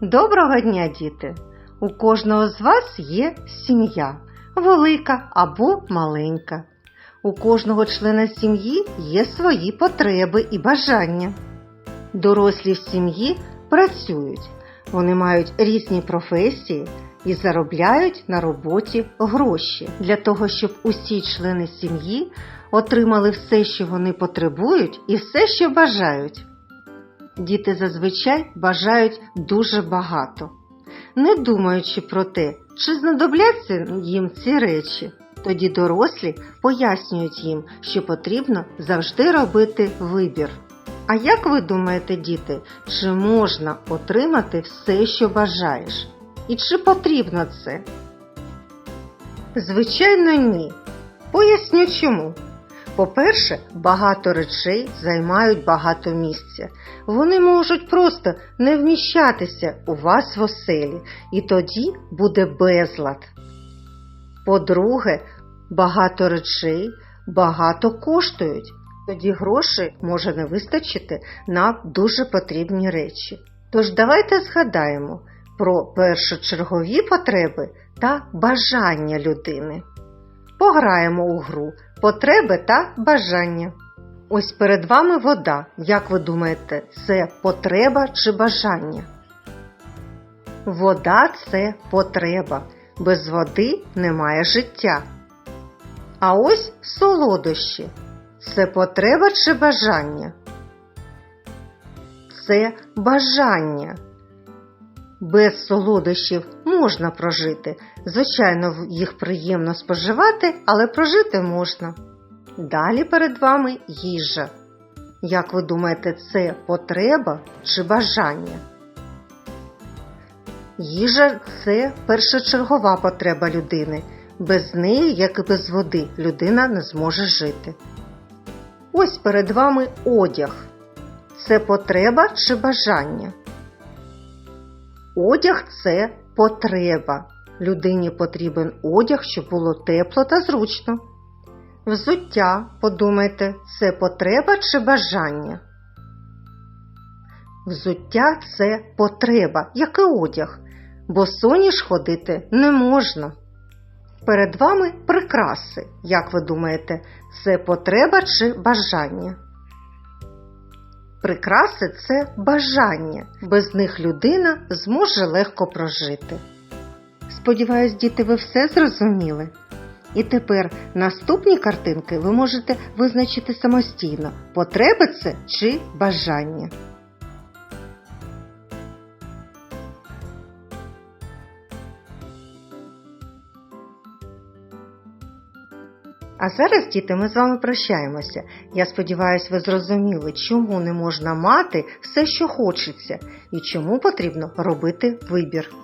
Доброго дня, діти! У кожного з вас є сім'я, велика або маленька. У кожного члена сім'ї є свої потреби і бажання. Дорослі в сім'ї працюють, вони мають різні професії і заробляють на роботі гроші для того, щоб усі члени сім'ї отримали все, що вони потребують, і все, що бажають. Діти зазвичай бажають дуже багато, не думаючи про те, чи знадобляться їм ці речі. Тоді дорослі пояснюють їм, що потрібно завжди робити вибір. А як ви думаєте, діти, чи можна отримати все, що бажаєш? І чи потрібно це? Звичайно, ні. Поясню чому. По-перше, багато речей займають багато місця. Вони можуть просто не вміщатися у вас в оселі, і тоді буде безлад. По-друге, багато речей багато коштують, тоді грошей може не вистачити на дуже потрібні речі. Тож давайте згадаємо про першочергові потреби та бажання людини. Пограємо у гру потреби та бажання. Ось перед вами вода. Як ви думаєте, це потреба чи бажання? Вода це потреба. Без води немає життя. А ось солодощі. Це потреба чи бажання? Це бажання. Без солодощів можна прожити. Звичайно, їх приємно споживати, але прожити можна. Далі перед вами їжа. Як ви думаєте, це потреба чи бажання? Їжа це першочергова потреба людини. Без неї, як і без води, людина не зможе жити. Ось перед вами одяг. Це потреба чи бажання? Одяг це потреба. Людині потрібен одяг, щоб було тепло та зручно. Взуття, подумайте, це потреба чи бажання? Взуття це потреба, як і одяг, бо соніш ходити не можна. Перед вами прикраси, як ви думаєте, це потреба чи бажання? Прикраси це бажання, без них людина зможе легко прожити. Сподіваюсь, діти, ви все зрозуміли. І тепер наступні картинки ви можете визначити самостійно, потреби це чи бажання. А зараз, діти, ми з вами прощаємося. Я сподіваюся, ви зрозуміли, чому не можна мати все, що хочеться, і чому потрібно робити вибір.